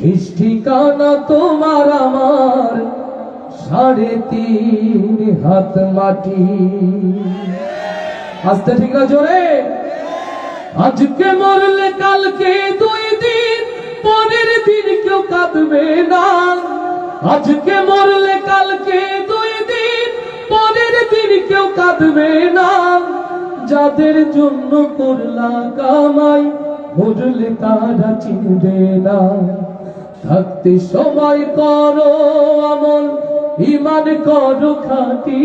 ঠিকানা তোমার আমার সাড়ে তিন হাত মাটি। আসতে ঠিক না জোরে? আজকে মরলে কালকে দুই দিন, পরের দিন কেউ কাঁদবে না। আজকে মরলে কালকে দুই দিন, পরের দিন কেউ কাঁদবে না। যাদের জন্য করলা কামাই মরলে তারা চিনবে না। থাকতে সময় করো আমল ইমান করো খাটি।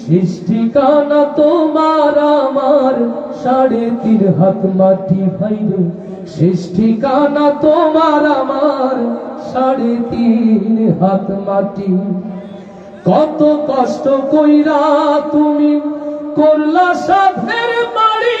সৃষ্টিকানা তোমার আমার, সাড়ে তিন হাত মাটি ভাইরে সৃষ্টিকানা তোমার আমার, সাড়ে তিন হাত মাটি। কত কষ্ট কইরা তুমি করলা সাধের বাড়ি।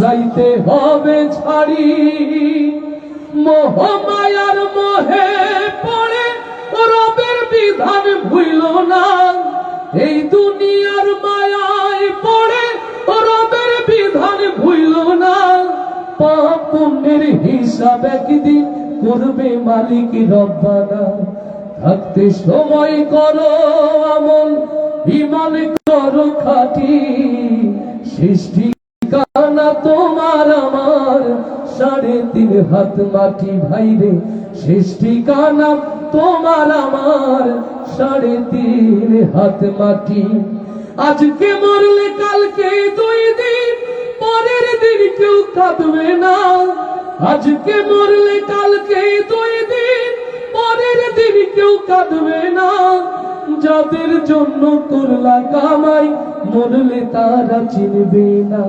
যাইতে হবে ছাড়ি। মোহমায়ার মোহে পড়ে, রবের বিধান ভুইল না। এই দুনিয়ার মায়ায় পড়ে, রবের বিধান ভুইল না। পাপ পুণ্যের হিসাব একদিন করবে মালিক রব্বানা। থাকতে সময় করো আমল ইমান করো খাটি। সৃষ্টি কানা তোমার আমার সাড়ে তিন হাত মাটি ভাইরে সৃষ্টি কানা তোমার আমার সাড়ে তিন হাত মাটি। আজকে মরলে কালকে দুই দিন, পরের দিন কেউ কাঁদবে না। আজকে মরলে কালকে দুই দিন, পরের দিন কেউ কাঁদবে না। যাদের জন্য করলা কামাই, মরলে তারা চিনবে না।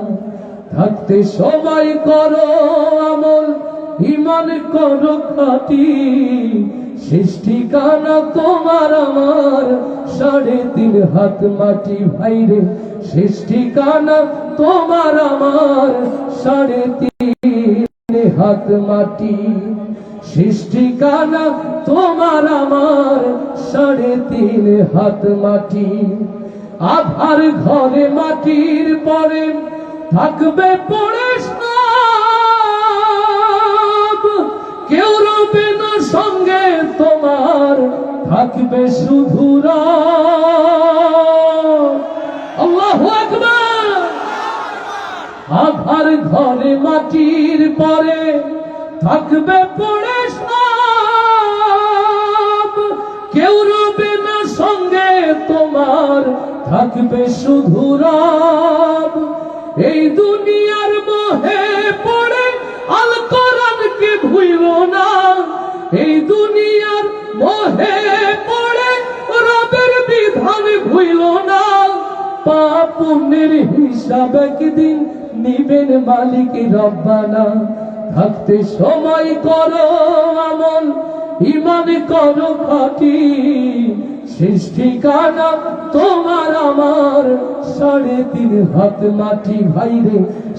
থাকতে সবাই করো আমল ইমান করো খাটি। সৃষ্টি কানা তোমার আমার, সাড়ে তিন হাত মাটি ভাইরে সৃষ্টি কানা তোমার আমার, সাড়ে তিন হাত মাটি। সৃষ্টি কানা তোমার আমার, সাড়ে তিন হাত মাটি। আধার ঘরে মাটির পরে থাকবে পড়ে কেউ রবে না সঙ্গে তোমার, থাকবে শুধু আল্লাহ আধার ঘরে মাটির পরে থাকবে পড়ে কেউ রবে না সঙ্গে তোমার, থাকবে শুধু রব এই দুনিয়ার মোহে পড়ে, আল কোরআনকে ভুইল না। এই দুনিয়ার মোহে পড়ে, রবের বিধান ভুইল না। পাপ পুণ্যের হিসাব একদিন নিবেন মালিক রব্বানা। থাকতে সময় করো আমল ইমান করো খাটি। সৃষ্টি কানা তোমার আমার। তিন হাত মাটি ভাইরে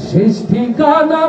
শেষ কানা